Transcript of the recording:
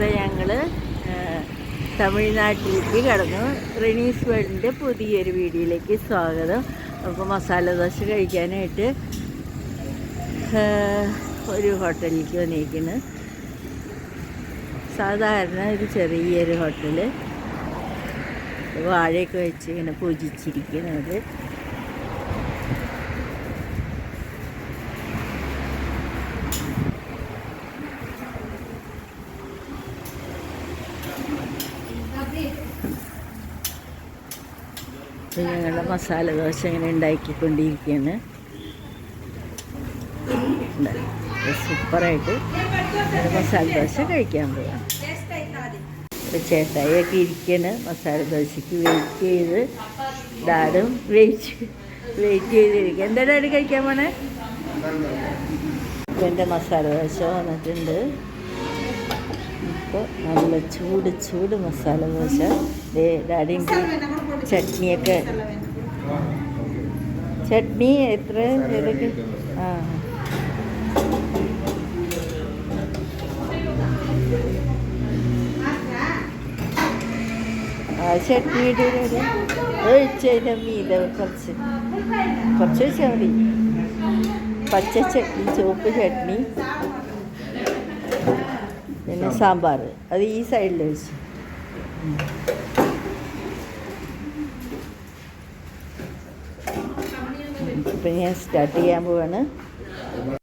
ഇപ്പം ഞങ്ങൾ തമിഴ്നാട്ടിലേക്ക് കടന്നു. റിനീസ് വേൾഡിന്റെ പുതിയൊരു വീഡിയോയിലേക്ക് സ്വാഗതം. അപ്പോൾ മസാല ദോശ കഴിക്കാനായിട്ട് ഒരു ഹോട്ടലിലേക്ക് വന്നിരിക്കുന്നു സാധാരണ ഒരു ചെറിയൊരു ഹോട്ടൽ. വാഴയൊക്കെ വെച്ച് ഇങ്ങനെ പൂജിച്ചിരിക്കുന്നത് ഇത് ഞങ്ങളുടെ മസാല ദോശ ഇങ്ങനെ ഉണ്ടാക്കിക്കൊണ്ടിരിക്കുകയാണ്. സൂപ്പറായിട്ട് മസാല ദോശ കഴിക്കാൻ പോവാം ഒരു ചേട്ടായിയൊക്കെ ഇരിക്കുകയാണ് മസാല ദോശയ്ക്ക് വെയിറ്റ് ചെയ്ത്. ഡാഡും വെയിറ്റ് വെയിറ്റ് ചെയ്തിരിക്കുക. എന്താ ഡാഡ് കഴിക്കാൻ പോണേ? ഇപ്പം എന്റെ മസാല ദോശ വന്നിട്ടുണ്ട്. ഇപ്പോൾ നല്ല ചൂട് ചൂട് മസാല ദോശ. ദേ ഡാഡിന്റെ ചട്നിയൊക്കെ. ചട്നി എത്ര? ഏതൊക്കെ? ആ. ആ ചട്നി ഒഴിച്ചതിന്റെ മീത കുറച്ച്. കുറച്ച് വെച്ചാൽ മതി. പച്ച ചട്നി ചുവപ്പ് ചട്നി. പിന്നെ സാമ്പാർ. അത് ഈ സൈഡിൽ വെച്ച്. ഇപ്പം ഞാൻ സ്റ്റാർട്ട് ചെയ്യാൻ പോവാണ്.